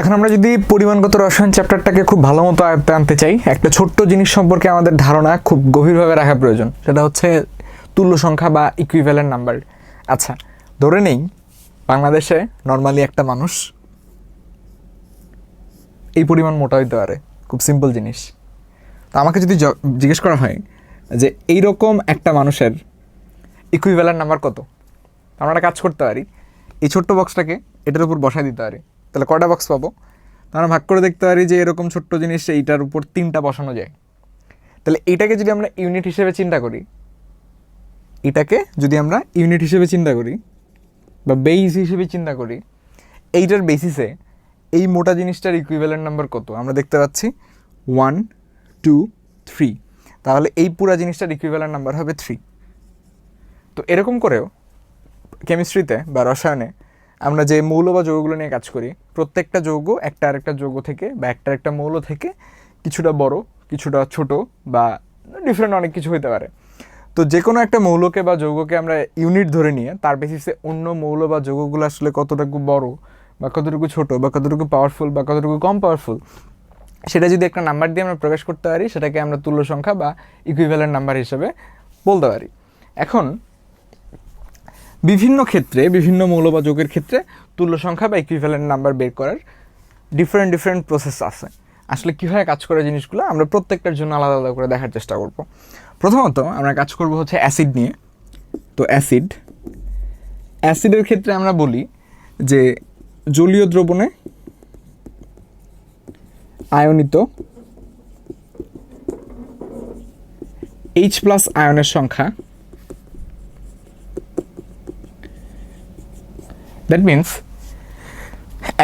এখন আমরা যদি পরিমাণগত রসায়ন চ্যাপ্টারটাকে খুব ভালো মতো আয়ত্তে আনতে চাই, একটা ছোট্ট জিনিস সম্পর্কে আমাদের ধারণা খুব গভীরভাবে রাখা প্রয়োজন, সেটা হচ্ছে তুল্য সংখ্যা বা ইকুইভ্যালেন্ট নাম্বার আচ্ছা ধরে নেই, বাংলাদেশে নর্মালি একটা মানুষ এই পরিমাণ মোটা হইতে পারে, খুব সিম্পল জিনিস। তো আমাকে যদি জিজ্ঞেস করা হয় যে এইরকম একটা মানুষের ইকুইভ্যালেন্ট নাম্বার কত? আমরা একটা কাজ করতে পারি, এই ছোট্ট বক্সটাকে এটার উপর বসায় দিতে পারি। তাহলে কটা বক্স পাবো? তো আমরা ভাগ করে দেখতে পারি যে এরকম ছোট্ট জিনিস এইটার উপর তিনটা বসানো যায়। তাহলে এইটাকে যদি আমরা ইউনিট হিসেবে চিন্তা করি, এটাকে যদি আমরা ইউনিট হিসেবে চিন্তা করি বা বেইস হিসেবে চিন্তা করি, এইটার বেসিসে এই মোটা জিনিসটার ইকুইভ্যালেন্ট নাম্বার কত? আমরা দেখতে পাচ্ছি ওয়ান টু থ্রি তাহলে এই পুরা জিনিসটার ইকুইভ্যালেন্ট নাম্বার হবে থ্রি তো এরকম করেও কেমিস্ট্রিতে বা রসায়নে আমরা যে মৌল বা যৌগগুলো নিয়ে কাজ করি, প্রত্যেকটা যৌগ একটা আরেকটা যৌগ থেকে বা একটা একটা মৌল থেকে কিছুটা বড়, কিছুটা ছোট বা ডিফারেন্ট অনেক কিছু হতে পারে। তো যে কোনো একটা মৌলকে বা যৌগকে আমরা ইউনিট ধরে নিয়ে, তার বেসিসে অন্য মৌল বা যৌগগুলো আসলে কতটুকু বড় বা কতটুকু ছোট বা কতটুকু পাওয়ারফুল বা কতটুকু কম পাওয়ারফুল সেটা যদি একটা নাম্বার দিয়ে আমরা প্রকাশ করতে পারি, সেটাকে আমরা তুল্য সংখ্যা বা ইকুইভ্যালেন্ট নাম্বার হিসেবে বলতে পারি। এখন বিভিন্ন ক্ষেত্রে, বিভিন্ন মৌল বা যৌগের ক্ষেত্রে তুল্য সংখ্যা বা ইকুইভ্যালেন্ট নাম্বার বের করার ডিফারেন্ট ডিফারেন্ট প্রসেস আছে। আসলে কীভাবে কাজ করে জিনিসগুলো, আমরা প্রত্যেকটার জন্য আলাদা আলাদা করে দেখার চেষ্টা করব। প্রথমত, আমরা কাজ করব হচ্ছে অ্যাসিড নিয়ে। তো অ্যাসিড অ্যাসিডের ক্ষেত্রে আমরা বলি যে জলীয় দ্রবণে আয়নিত এইচ প্লাস আয়নের সংখ্যা দ্যাট মিন্স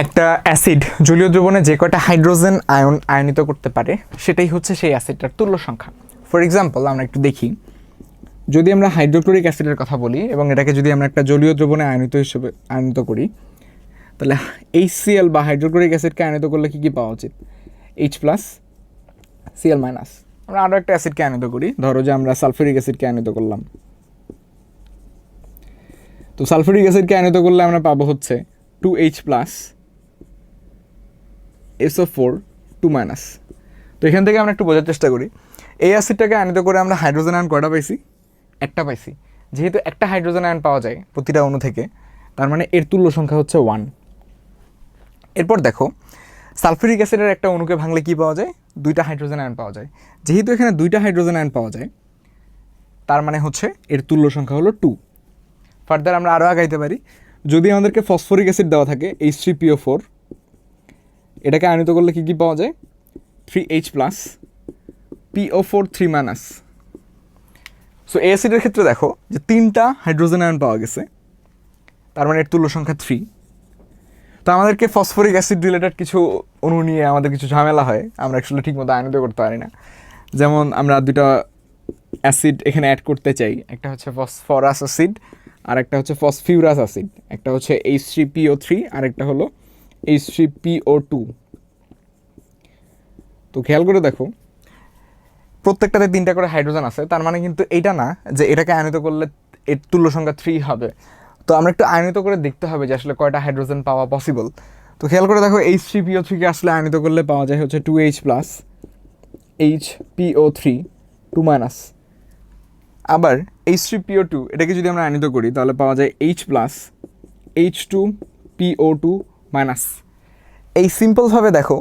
একটা অ্যাসিড জলীয় দ্রবণে যে কয়টা হাইড্রোজেন আয়ন আয়নিত করতে পারে, সেটাই হচ্ছে সেই অ্যাসিডটার তুল্য সংখ্যা। ফর এক্সাম্পল আমরা একটু দেখি। যদি আমরা হাইড্রোক্লোরিক অ্যাসিডের কথা বলি এবং এটাকে যদি আমরা একটা জলীয় দ্রবণে আয়নিত হিসেবে আয়নিত করি, তাহলে এইচ সিএল বা হাইড্রোক্লোরিক অ্যাসিডকে আয়নিত করলে কী কী পাওয়া উচিত? এইচ প্লাস সিএল মাইনাস আমরা আরও একটা অ্যাসিডকে আয়নিত করি। ধরো যে আমরা সালফারিক অ্যাসিডকে আয়নিত করলাম। তো সালফারিক অ্যাসিডকে আয়নিত করলে আমরা পাবো হচ্ছে two H plus SO four two minus তো এখান থেকে আমরা একটু বোঝার চেষ্টা করি। এই অ্যাসিডটাকে আয়নিত করে আমরা হাইড্রোজেন আয়ন কয়টা পাইছি? একটা পাইছি। যেহেতু একটা হাইড্রোজেন আয়ন পাওয়া যায় প্রতিটা অণু থেকে, তার মানে এর তুল্য সংখ্যা হচ্ছে ওয়ান এরপর দেখো, সালফিউরিক অ্যাসিডের একটা অণুকে ভাঙলে কি পাওয়া যায়? দুইটা হাইড্রোজেন আয়ন পাওয়া যায়। যেহেতু এখানে দুইটা হাইড্রোজেন আয়ন পাওয়া যায়, তার মানে হচ্ছে এর তুল্য সংখ্যা হলো টু ফার্দার আমরা আরও আগাইতে পারি। যদি আমাদেরকে ফসফরিক অ্যাসিড দেওয়া থাকে এইচ থ্রি পিও ফোর এটাকে আয়নিত করলে কী কী পাওয়া যায়? Three H plus PO four three minus so এই অ্যাসিডের ক্ষেত্রে দেখো যে তিনটা হাইড্রোজেন আয়ন পাওয়া গেছে, তার মানে এর তুল্য সংখ্যা থ্রি তো আমাদেরকে ফসফরিক অ্যাসিড রিলেটেড কিছু অণু নিয়ে আমাদের কিছু ঝামেলা হয়, আমরা অ্যাকচুয়ালি ঠিকমতো আয়নিত করতে পারি না। যেমন আমরা দুটা অ্যাসিড এখানে অ্যাড করতে চাই, একটা হচ্ছে ফসফরাস অ্যাসিড আর একটা হচ্ছে ফসফিউরাস অ্যাসিড, একটা হচ্ছে এইচ থ্রি পিও থ্রি আর একটা হলো এইচ থ্রি পিও টু তো খেয়াল করে দেখো, প্রত্যেকটাতে তিনটা করে হাইড্রোজেন আছে, তার মানে কিন্তু এইটা না যে এটাকে আয়নিত করলে এর তুল্য সংখ্যা থ্রি হবে। তো আমরা একটু আয়নিত করে দেখতে হবে যে আসলে কয়টা হাইড্রোজেন পাওয়া পসিবল তো খেয়াল করে দেখো এইচ থ্রি পিও থ্রিকে আসলে আয়নিত করলে পাওয়া যায় হচ্ছে two H plus H PO three two minus আবার এইচ থ্রি পিও টু এটাকে যদি আমরা আয়নিত করি, তাহলে পাওয়া যায় H plus H two PO two minus এই সিম্পলভাবে দেখো,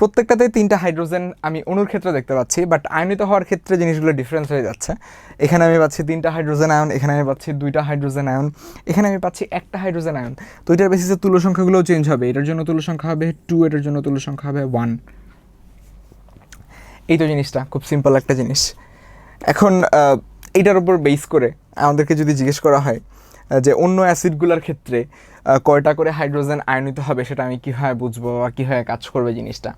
প্রত্যেকটাতে তিনটা হাইড্রোজেন আমি অণুর ক্ষেত্রে দেখতে পাচ্ছি বাট আয়নিত হওয়ার ক্ষেত্রে জিনিসগুলো ডিফারেন্স হয়ে যাচ্ছে। এখানে আমি পাচ্ছি তিনটা হাইড্রোজেন আয়ন এখানে আমি পাচ্ছি দুইটা হাইড্রোজেন আয়ন এখানে আমি পাচ্ছি একটা হাইড্রোজেন আয়ন তো এটার বেসিসে তুল্য সংখ্যাগুলোও চেঞ্জ হবে। এটার জন্য তুল্য সংখ্যা হবে টু এটার জন্য তুল্য সংখ্যা হবে ওয়ান এই তো জিনিসটা, খুব সিম্পল একটা জিনিস। এখন আহ, এইটার উপর বেস করে আমাদেরকে যদি জিজ্ঞেস করা হয় যে অন্য অ্যাসিডগুলোর ক্ষেত্রে কয়টা করে হাইড্রোজেন আয়নিত হবে সেটা আমি কীভাবে বুঝব বা কীভাবে কাজ করবে জিনিসটা?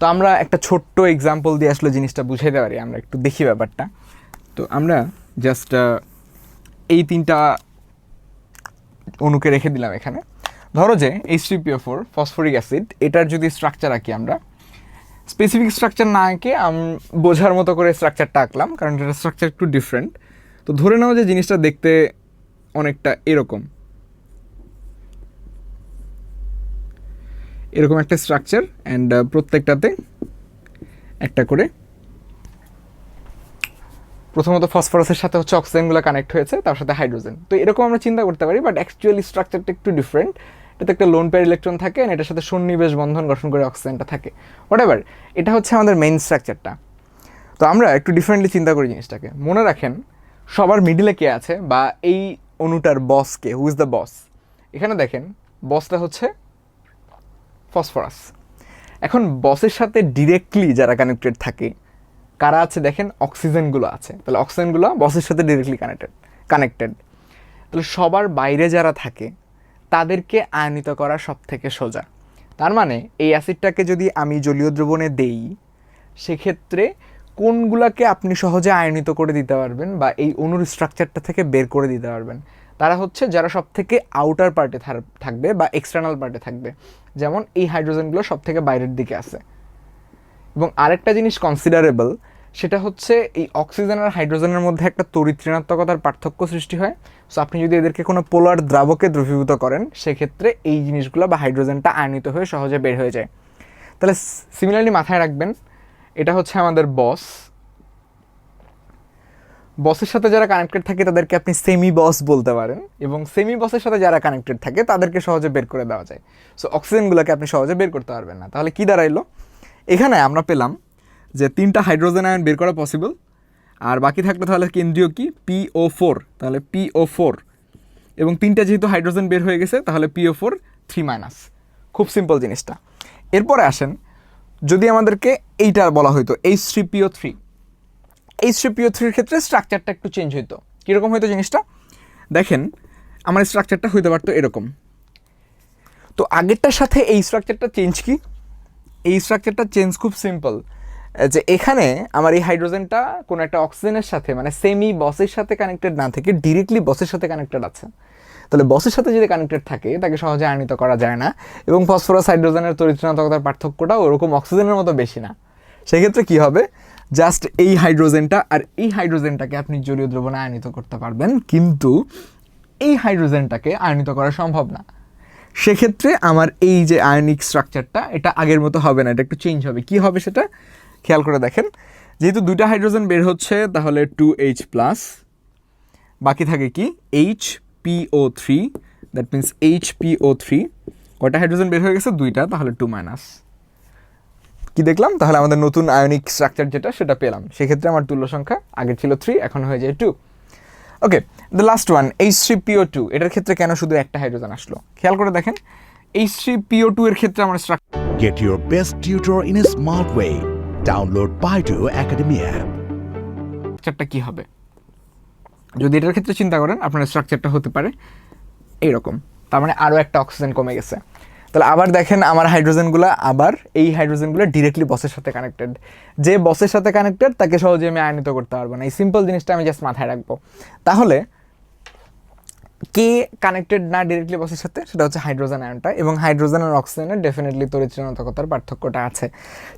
তো আমরা একটা ছোট্ট এক্সাম্পল দিয়ে আসলে জিনিসটা বুঝাইতে পারি আমরা একটু দেখি ব্যাপারটা। তো আমরা জাস্ট এই তিনটা অণুকে রেখে দিলাম এখানে। ধরো যে H three four phosphoric acid এটার যদি স্ট্রাকচার আঁকি আমরা স্পেসিফিক স্ট্রাকচার না এঁকে আমি বোঝার মতো করে স্ট্রাকচারটা আঁকলাম, কারণ এটা স্ট্রাকচার একটু ডিফারেন্ট তো ধরে নাও যে জিনিসটা দেখতে অনেকটা এরকম। এরকম একটা স্ট্রাকচার অ্যান্ড প্রত্যেকটাতে একটা করে প্রথমত ফসফরাসের সাথে হচ্ছে অক্সিজেনগুলো কানেক্ট হয়েছে, তার সাথে হাইড্রোজেন তো এরকম আমরা চিন্তা করতে পারি বাট অ্যাকচুয়ালি স্ট্রাকচারটা একটু ডিফারেন্ট এটাতে একটা লোন পেয়ার ইলেকট্রন থাকে এটার সাথে সন্নিবেশ বন্ধন গঠন করে অক্সিজেনটা থাকে। হোয়াট এভার এটা হচ্ছে আমাদের মেইন স্ট্রাকচারটা তো আমরা একটু ডিফারেন্টলি চিন্তা করি জিনিসটাকে। মনে রাখেন, সবার মিডিলে কে আছে বা এই অণুটার বস কে? হু ইজ দ্য বস এখানে দেখেন বসটা হচ্ছে ফসফরাস এখন বসের সাথে ডিরেক্টলি যারা কানেক্টেড থাকে, কারা আছে দেখেন? অক্সিজেনগুলো আছে। তাহলে অক্সিজেনগুলো বসের সাথে ডিরেক্টলি কানেক্টেড কানেক্টেড তাহলে সবার বাইরে যারা থাকে তাদেরকে আয়নিত করা সব থেকে সোজা। তার মানে এই অ্যাসিডটাকে যদি আমি জলীয় দ্রবণে দেই, সেক্ষেত্রে কোনগুলাকে আপনি সহজে আয়নিত করে দিতে পারবেন বা এই অণুর স্ট্রাকচারটা থেকে বের করে দিতে পারবেন, তারা হচ্ছে যারা সব থেকে আউটার পার্টে থাকবে বা এক্সটার্নাল পার্টে থাকবে। যেমন এই হাইড্রোজেনগুলো সব থেকে বাইরের দিকে আছে। এবং আরেকটা জিনিস কনসিডারেবল সেটা হচ্ছে এই অক্সিজেন আর হাইড্রোজেনের মধ্যে একটা তড়িৎ ঋণাত্মকতার পার্থক্য সৃষ্টি হয়। সো আপনি যদি এদেরকে কোনো পোলার দ্রাবকে দ্রবীভূত করেন, সেক্ষেত্রে এই জিনিসগুলো বা হাইড্রোজেনটা আয়নিত হয়ে সহজে বের হয়ে যায়। তাহলে সিমিলারলি মাথায় রাখবেন, এটা হচ্ছে আমাদের বস। বসের সাথে যারা কানেক্টেড থাকে, তাদেরকে আপনি সেমি বস বলতে পারেন এবং সেমি বসের সাথে যারা কানেক্টেড থাকে, তাদেরকে সহজে বের করে দেওয়া যায়। সো অক্সিজেনগুলোকে আপনি সহজে বের করতে পারবেন না। তাহলে কী দাঁড়াইলো? এখানে আমরা পেলাম যে তিনটা হাইড্রোজেন আয়ন বের করা পসিবল আর বাকি থাকল তাহলে কেন্দ্রীয় কি? পিও ফোর তাহলে পিও ফোর এবং তিনটা যেহেতু হাইড্রোজেন বের হয়ে গেছে, তাহলে পিও ফোর থ্রি মাইনাস খুব সিম্পল জিনিসটা। এরপরে আসেন, যদি আমাদেরকে এইটা বলা হতো H three PO three H three PO থ্রির ক্ষেত্রে স্ট্রাকচারটা একটু চেঞ্জ হইতো। কীরকম হইতো জিনিসটা? দেখেন, আমার স্ট্রাকচারটা হইতে পারতো এরকম। তো আগেরটার সাথে এই স্ট্রাকচারটা চেঞ্জ কি? এই স্ট্রাকচারটা চেঞ্জ খুব সিম্পল যে এখানে আমার এই হাইড্রোজেনটা কোনো একটা অক্সিজেনের সাথে মানে সেমি বসের সাথে কানেক্টেড না থেকে ডিরেক্টলি বসের সাথে কানেক্টেড আছে। তাহলে বসের সাথে যদি কানেক্টেড থাকে, তাকে সহজে আয়নিত করা যায় না এবং ফসফরাস হাইড্রোজেনের তরিত্রণাত্মকতার পার্থক্যটা ওরকম অক্সিজেনের মতো বেশি না। সেক্ষেত্রে কি হবে? জাস্ট এই হাইড্রোজেনটা আর এই হাইড্রোজেনটাকে আপনি জলীয় দ্রবণে আয়নিত করতে পারবেন, কিন্তু এই হাইড্রোজেনটাকে আয়নিত করা সম্ভব না। সেক্ষেত্রে আমার এই যে আয়নিক স্ট্রাকচারটা এটা আগের মতো হবে না, এটা একটু চেঞ্জ হবে। কি হবে সেটা? খেয়াল করে দেখেন। যেহেতু দুইটা হাইড্রোজেন বের হচ্ছে, তাহলে টু এইচ প্লাস বাকি থাকে কি? H PO three that means H PO three. কয়টা হাইড্রোজেন বের হয়ে গেছে? দুইটা, তাহলে টু মাইনাস কি দেখলাম? তাহলে আমাদের নতুন আয়নিক স্ট্রাকচার যেটা, সেটা পেলাম। সেক্ষেত্রে আমার তুল্য সংখ্যা আগে ছিল থ্রি এখন হয়ে যায় two okay the last one H three PO two. এটার ক্ষেত্রে কেন শুধু একটা হাইড্রোজেন আসলো? খেয়াল করে দেখেন। এইচ থ্রি পিও টু এর ক্ষেত্রে আমার structure get your best tutor in a smart way. Download Baidu Academy app. স্ট্রাকচারটা কী হবে? যদি এটার ক্ষেত্রে চিন্তা করেন, আপনার স্ট্রাকচারটা হতে পারে এইরকম। তার মানে আরও একটা অক্সিজেন কমে গেছে। তাহলে আবার দেখেন আমার হাইড্রোজেনগুলো আবার এই হাইড্রোজেনগুলো ডিরেক্টলি বসের সাথে কানেক্টেড যে বসের সাথে কানেক্টেড তাকে সহজে আমি আয়নিত করতে পারব না। এই সিম্পল জিনিসটা আমি জাস্ট মাথায় রাখব। তাহলে কে কানেক্টেড না ডিরেক্টলি বসের সাথে সেটা হচ্ছে হাইড্রোজেন আয়নটা এবং হাইড্রোজেন আর অক্সিজেনের ডেফিনেটলি তরিচালনাত্মকতার পার্থক্যটা আছে।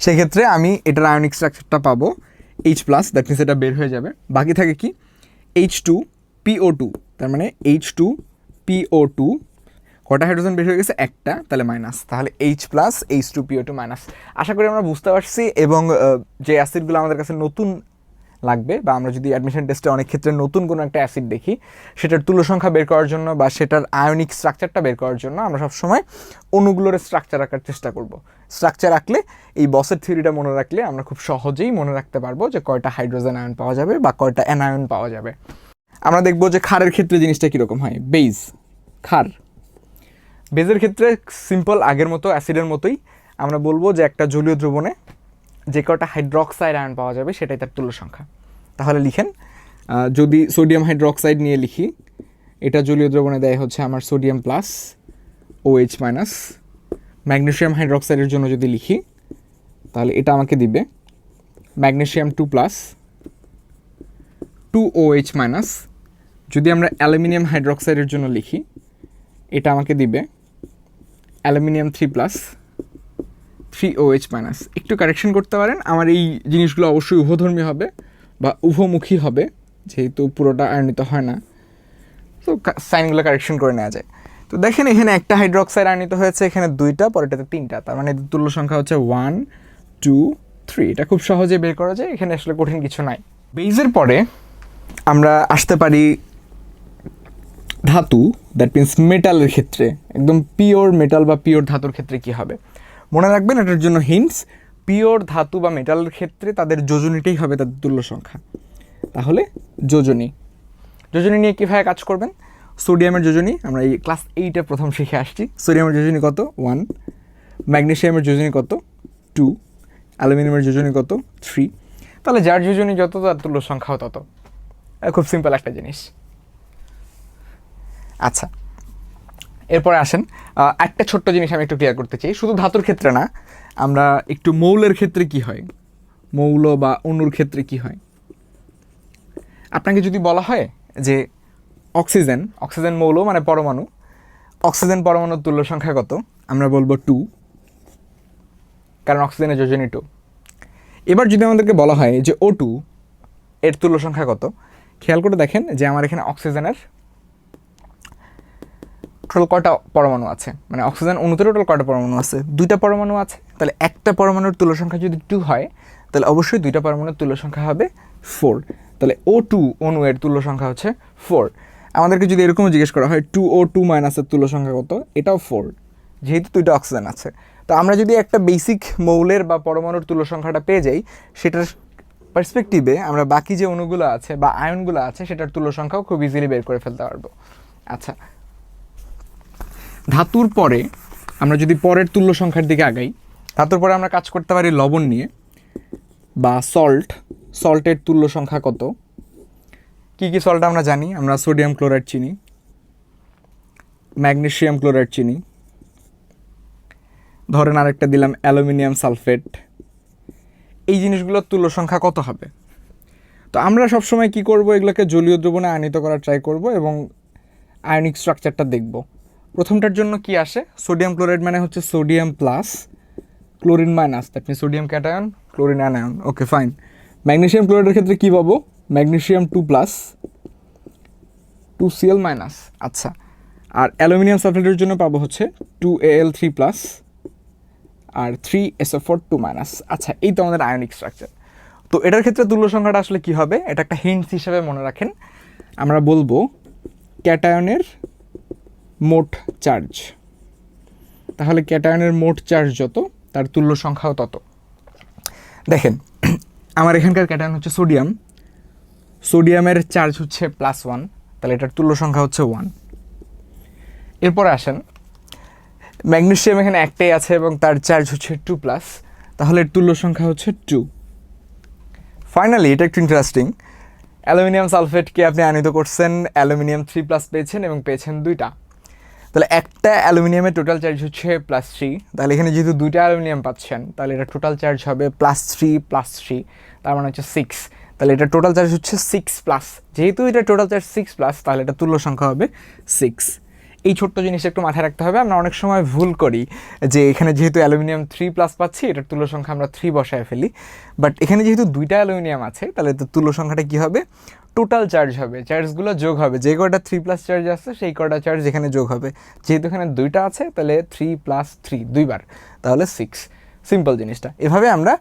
সেক্ষেত্রে আমি এটার আয়নিক স্ট্রাকচারটা পাবো এইচ প্লাস দ্যাট মিনস এটা বের হয়ে যাবে। বাকি থাকে কি? এইচ টু পিও টু তার মানে এইচ টু পিও টু কটা হাইড্রোজেন বের হয়ে গেছে? একটা, তাহলে মাইনাস তাহলে H plus H two PO two minus আশা করি আমরা বুঝতে পারছি এবং যে অ্যাসিডগুলো আমাদের কাছে নতুন লাগবে বা আমরা যদি অ্যাডমিশন টেস্টে অনেক ক্ষেত্রে নতুন কোনো একটা অ্যাসিড দেখি, সেটার তুলো সংখ্যা বের করার জন্য বা সেটার আয়নিক স্ট্রাকচারটা বের করার জন্য আমরা সবসময় অণুগুলোর স্ট্রাকচার রাখার চেষ্টা করব। স্ট্রাকচার রাখলে এই বসের থিওরিটা মনে রাখলে আমরা খুব সহজেই মনে রাখতে পারব যে কয়টা হাইড্রোজেন আয়ন পাওয়া যাবে বা কয়টা অ্যানায়ন পাওয়া যাবে। আমরা দেখব যে খারের ক্ষেত্রে জিনিসটা কীরকম হয়। বেইজ খার বেজের ক্ষেত্রে সিম্পল আগের মতো অ্যাসিডের মতোই আমরা বলব যে একটা জলীয় দ্রবণে যে কটা হাইড্রক্সাইড আয়ন পাওয়া যাবে সেটাই তার তুল্য সংখ্যা। তাহলে লিখেন যদি সোডিয়াম হাইড্রক্সাইড নিয়ে লিখি, এটা জলীয় দ্রবণে দেয় হচ্ছে আমার sodium plus O H minus magnesium হাইড্রক্সাইডের জন্য যদি লিখি, তাহলে এটা আমাকে দিবে magnesium two plus two O H minus যদি আমরা অ্যালুমিনিয়াম হাইড্রক্সাইডের জন্য লিখি, এটা আমাকে দিবে aluminium three plus three H minus একটু কারেকশন করতে পারেন। আমার এই জিনিসগুলো অবশ্যই উভধর্মী হবে বা উভমুখী হবে, যেহেতু পুরোটা আয়নিত হয় না। তো সাইনগুলো কারেকশন করে নেওয়া যায়। তো দেখেন, এখানে একটা হাইড্রোক্সাইড আনিত হয়েছে, এখানে দুইটা, পরেরটাতে তিনটা। তার মানে তুল্য সংখ্যা হচ্ছে ওয়ান টু থ্রি এটা খুব সহজে বের করা যায়, এখানে আসলে কঠিন কিছু নাই। বেইজের পরে আমরা আসতে পারি ধাতু দ্যাট মিন্স মেটালের ক্ষেত্রে। একদম পিওর মেটাল বা পিওর ধাতুর ক্ষেত্রে কি হবে? মনে রাখবেন, এটার জন্য হিন্টস পিওর ধাতু বা মেটালের ক্ষেত্রে তাদের যোজনীটাই হবে তাদের তুল্য সংখ্যা। তাহলে যোজনী। যোজনী নিয়ে কীভাবে কাজ করবেন? সোডিয়ামের যোজনী, আমরা এই ক্লাস এইটে প্রথম শিখে আসছি। সোডিয়ামের যোজনী কত? ওয়ান ম্যাগনেশিয়ামের যোজনী কত? টু অ্যালুমিনিয়ামের যোজনী কত? থ্রি তাহলে যার যোজনী যত, তার তুল্য সংখ্যাও তত। খুব সিম্পল একটা জিনিস। আচ্ছা এরপরে আসেন একটা ছোট্ট জিনিস আমি একটু ক্লিয়ার করতে চাই। শুধু ধাতুর ক্ষেত্রে না, আমরা একটু মৌলের ক্ষেত্রে কি হয়? মৌল বা অণুর ক্ষেত্রে কি হয়? আপনাকে যদি বলা হয় যে অক্সিজেন অক্সিজেন মৌল মানে পরমাণু, অক্সিজেন পরমাণুর তুল্য সংখ্যা কত? আমরা বলব টু, কারণ অক্সিজেনের যোজনী টু। এবার যদি আমাদেরকে বলা হয় যে ও টু, এর তুল্য সংখ্যা কত? খেয়াল করে দেখেন যে আমার এখানে অক্সিজেনের টোটাল কয়টা পরমাণু আছে? মানে অক্সিজেন অণুতে টোটাল কয়টা পরমাণু আছে? দুইটা পরমাণু আছে। তাহলে একটা পরমাণুর তুল্য সংখ্যা যদি টু হয়, তাহলে অবশ্যই দুইটা পরমাণুর তুল্য সংখ্যা হবে ফোর তাহলে ও টু অণু এর তুল্য সংখ্যা হচ্ছে ফোর আমাদেরকে যদি এরকমও জিজ্ঞেস করা হয় টু ও টু মাইনাসের তুল্য সংখ্যা কত? এটাও ফোর যেহেতু দুইটা অক্সিজেন আছে। তো আমরা যদি একটা বেসিক মৌলের বা পরমাণুর তুল্য সংখ্যাটা পেয়ে যাই, সেটার পার্সপেক্টিভে আমরা বাকি যে অণুগুলো আছে বা আয়নগুলো আছে, সেটার তুল্য সংখ্যাও খুব ইজিলি বের করে ফেলতে পারব। আচ্ছা ধাতুর পরে আমরা যদি পরের তুল্য সংখ্যার দিকে আগাই, ধাতুর পরে আমরা কাজ করতে পারি লবণ নিয়ে বা সল্ট সল্টের তুল্য সংখ্যা কত? কি কি সল্ট আমরা জানি? আমরা সোডিয়াম ক্লোরাইড চিনি ম্যাগনেশিয়াম ক্লোরাইড চিনি, ধরেন আরেকটা দিলাম অ্যালুমিনিয়াম সালফেট এই জিনিসগুলোর তুল্য সংখ্যা কত হবে? তো আমরা সবসময় কি করব? এগুলোকে জলীয় দ্রবণে আয়নিত করার ট্রাই করব এবং আয়নিক স্ট্রাকচারটা দেখব। প্রথমটার জন্য কি আসে? সোডিয়াম ক্লোরাইড মানে হচ্ছে sodium plus chlorine minus. That mean sodium cation, chlorine anion. Okay fine magnesium ক্লোরাইডের ক্ষেত্রে কী পাবো? Magnesium two plus two Cl minus. আচ্ছা। আর অ্যালুমিনিয়াম সালফেটের জন্য পাবো হচ্ছে two A L three plus R three SO four two minus. আচ্ছা এই তো আমাদের আয়নিক স্ট্রাকচার তো এটার ক্ষেত্রে তুল্য সংখ্যাটা আসলে কী হবে? এটা একটা হিন্টস হিসেবে মনে রাখেন। আমরা বলব ক্যাটায়নের মোট চার্জ। তাহলে ক্যাটায়নের মোট চার্জ যত, তার তুল্য সংখ্যাও তত। দেখেন, আমার এখানকার ক্যাটায়ন হচ্ছে সোডিয়াম। সোডিয়ামের চার্জ হচ্ছে প্লাস ওয়ান তাহলে এটার তুল্য সংখ্যা হচ্ছে ওয়ান এরপরে আসেন, ম্যাগনেসিয়াম এখানে একটাই আছে এবং তার চার্জ হচ্ছে টু প্লাস তাহলে তুল্য সংখ্যা হচ্ছে টু ফাইনালি এটা একটু ইন্টারেস্টিং অ্যালুমিনিয়াম সালফেটকে আপনি আনিত করছেন, অ্যালুমিনিয়াম থ্রি প্লাস পেয়েছেন এবং পেয়েছেন দুইটা। তাহলে একটা অ্যালুমিনিয়ামের টোটাল চার্জ হচ্ছে প্লাস থ্রি তাহলে এখানে যেহেতু দুইটা অ্যালুমিনিয়াম পাচ্ছেন, তাহলে এটা টোটাল চার্জ হবে প্লাস থ্রি প্লাস থ্রি তার মানে হচ্ছে সিক্স তাহলে এটা টোটাল চার্জ হচ্ছে সিক্স প্লাস যেহেতু এটা টোটাল চার্জ সিক্স প্লাস তাহলে এটা তুল্য সংখ্যা হবে সিক্স এই ছোট্ট জিনিস একটু মাথায় রাখতে হবে। আমরা অনেক সময় ভুল করি যে এখানে যেহেতু অ্যালুমিনিয়াম থ্রি প্লাস পাচ্ছি, এটার তুলো সংখ্যা আমরা থ্রি বসায় ফেলি। বাট এখানে যেহেতু দুইটা অ্যালুমিনিয়াম আছে, তাহলে তো তুলো সংখ্যাটা কী হবে? টোটাল চার্জ হবে। চার্জগুলো যোগ হবে। যে কটা থ্রি প্লাস চার্জ আছে, সেই কটা চার্জ এখানে যোগ হবে। যেহেতু এখানে দুইটা আছে, তাহলে থ্রি প্লাস থ্রি দুইবার। তাহলে সিক্স সিম্পল জিনিসটা। এভাবে আমরা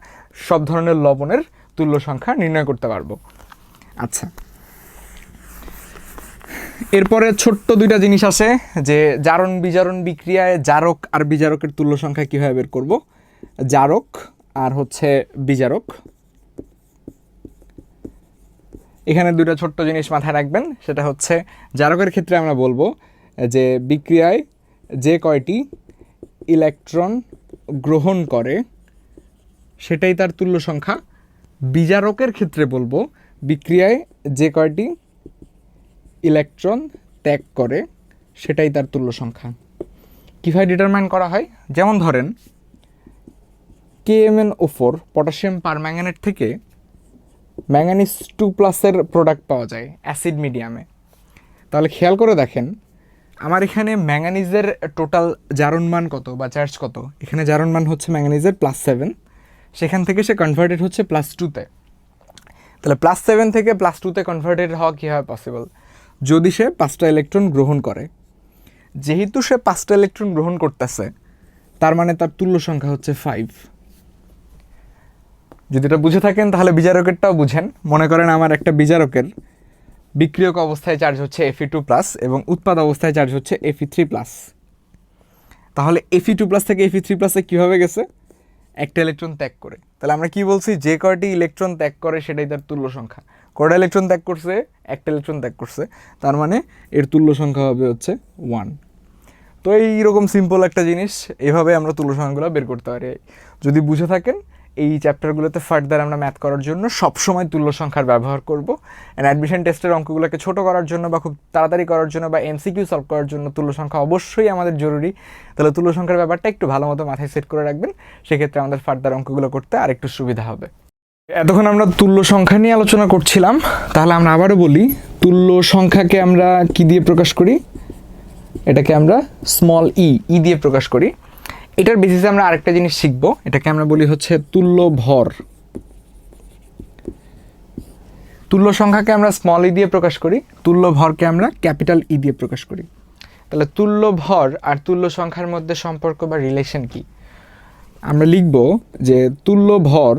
সব ধরনের লবণের তুল্য সংখ্যা নির্ণয় করতে পারব। আচ্ছা। এরপরে ছোট্ট দুইটা জিনিস আছে, যে জারণ বিজারণ বিক্রিয়ায় জারক আর বিজারকের তুল্য সংখ্যা কীভাবে বের করব? জারক আর হচ্ছে বিজারক। এখানে দুটো ছোট্ট জিনিস মাথায় রাখবেন, সেটা হচ্ছে জারকের ক্ষেত্রে আমরা বলব যে বিক্রিয়ায় যে কয়টি ইলেকট্রন গ্রহণ করে, সেটাই তার তুল্য সংখ্যা। বিজারকের ক্ষেত্রে বলব বিক্রিয়ায় যে কয়টি ইলেকট্রন ত্যাগ করে সেটাই তার তুল্য সংখ্যা। কীভাবে ডিটারমাইন করা হয়? যেমন ধরেন K M N O four potassium permanganate থেকে ম্যাঙ্গানিজ টু প্লাসের প্রোডাক্ট পাওয়া যায় অ্যাসিড মিডিয়ামে তাহলে খেয়াল করে দেখেন, আমার এখানে ম্যাঙ্গানিজের টোটাল জারণ মান কত বা চার্জ কত? এখানে জারণ মান হচ্ছে ম্যাঙ্গানিজের প্লাস সেভেন সেখান থেকে সে কনভার্টেড হচ্ছে প্লাস টুতে তাহলে প্লাস সেভেন থেকে প্লাস টুতে কনভার্টেড হওয়া কীভাবে পসিবল যদি সে পাঁচটা ইলেকট্রন গ্রহণ করে। যেহেতু সে পাঁচটা ইলেকট্রন গ্রহণ করতেছে, তার মানে তার তুল্য সংখ্যা হচ্ছে ফাইভ যদি এটা বুঝে থাকেন, তাহলে বিজারকেরটাও বুঝেন। মনে করেন আমার একটা বিজারকের বিক্রিয়ক অবস্থায় চার্জ হচ্ছে এফি টু প্লাস এবং উৎপাদ অবস্থায় চার্জ হচ্ছে এফি থ্রি প্লাস তাহলে এফি টু প্লাস থেকে এফি থ্রি প্লাসে কীভাবে গেছে? একটা ইলেকট্রন ত্যাগ করে। তাহলে আমরা কি বলছি? যে কয়টি ইলেকট্রন ত্যাগ করে, সেটাই তার তুল্য সংখ্যা। কয়টা ইলেকট্রন ত্যাগ করছে? একটা ইলেকট্রন ত্যাগ করছে। তার মানে এর তুল্য সংখ্যা হবে হচ্ছে ওয়ান তো এইরকম সিম্পল একটা জিনিস, এভাবে আমরা তুল্য সংখ্যাগুলো বের করতে পারি। যদি বুঝে থাকেন, এই চ্যাপ্টারগুলোতে ফার্দার আমরা ম্যাথ করার জন্য সবসময় তুল্য সংখ্যার ব্যবহার করব। অ্যান্ড অ্যাডমিশন টেস্টের অঙ্কগুলোকে ছোট করার জন্য বা খুব তাড়াতাড়ি করার জন্য বা এমসিকিউ সলভ করার জন্য তুল্য সংখ্যা অবশ্যই আমাদের জরুরি। তাহলে তুল্য সংখ্যার ব্যাপারটা একটু ভালো মতো মাথায় সেট করে রাখবেন। সেক্ষেত্রে আমাদের ফার্দার অঙ্কগুলো করতে আরেকটু সুবিধা হবে। এতক্ষণ আমরা তুল্য সংখ্যা নিয়ে আলোচনা করছিলাম, তাহলে আমরা আবারও বলি, তুল্য সংখ্যাকে আমরা কি দিয়ে প্রকাশ করি? এটাকে আমরা স্মল ই ই দিয়ে প্রকাশ করি। এটার বেসিসে আমরা আরেকটা জিনিস শিখব, এটাকে আমরা বলি হচ্ছে তুল্য ভর। তুল্য সংখ্যাকে আমরা স্মল ই দিয়ে প্রকাশ করি, তুল্য ভরকে আমরা ক্যাপিটাল ই দিয়ে প্রকাশ করি। তাহলে তুল্য ভর আর তুল্য সংখ্যার মধ্যে সম্পর্ক বা রিলেশন কি? আমরা লিখব যে তুল্য ভর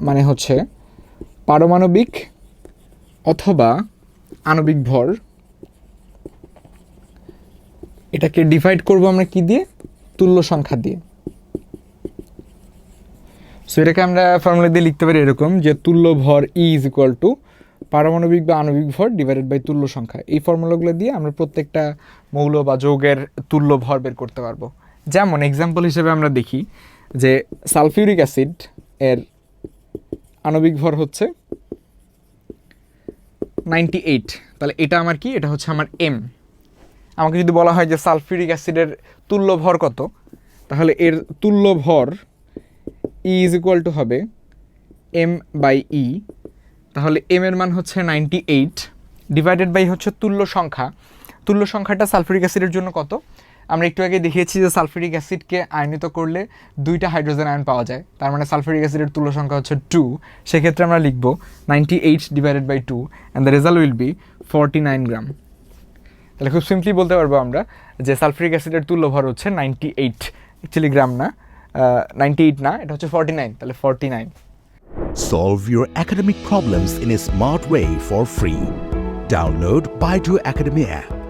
মানে হচ্ছে পারমাণবিক অথবা আণবিক ভর। এটাকে ডিভাইড করব আমরা কি দিয়ে? তুল্য সংখ্যা দিয়ে। সো এটাকে আমরা ফর্মুলা দিয়ে লিখতে পারি এরকম যে তুল্য ভর ই ইজ ইকুয়াল টু পারমাণবিক বা আণবিক ভর ডিভাইডেড বাই তুল্য সংখ্যা। এই ফর্মুলাগুলো দিয়ে আমরা প্রত্যেকটা মৌল বা যৌগের তুল্য ভর বের করতে পারব। যেমন এক্সাম্পল হিসেবে আমরা দেখি যে সালফিউরিক অ্যাসিড এর আণবিক ভর হচ্ছে নাইনটি এইট। তাহলে এটা আমার কি? এটা হচ্ছে আমার এম আমাকে যদি বলা হয় যে সালফিউরিক অ্যাসিডের তুল্য ভর কত, তাহলে এর তুল্য ভর ই ইজ ইকুয়াল টু হবে এম বাই ই তাহলে এম এর মান হচ্ছে নাইনটি এইট ডিভাইডেড বাই হচ্ছে তুল্য সংখ্যা। তুল্য সংখ্যাটা সালফিউরিক অ্যাসিডের জন্য কত? আমরা একটু আগে দেখিয়েছি যে সালফিউরিক অ্যাসিডকে আয়নিত করলে দুইটা হাইড্রোজেন আয়ন পাওয়া যায়। তার মানে সালফিউরিক অ্যাসিডের তুল্য সংখ্যা হচ্ছে টু সেক্ষেত্রে আমরা লিখব ninety eight divided by two and the result will be forty nine gram তাহলে খুব সিম্পলি বলতে পারব আমরা যে সালফিউরিক অ্যাসিডের তুল্য ভর হচ্ছে নাইনটি এইট অ্যাকচুয়ালি গ্রাম না নাইনটি এইট না, এটা হচ্ছে ফর্টি নাইন তাহলে forty nine Solve your academic problems in a smart way for free. Download Baidu Academy app.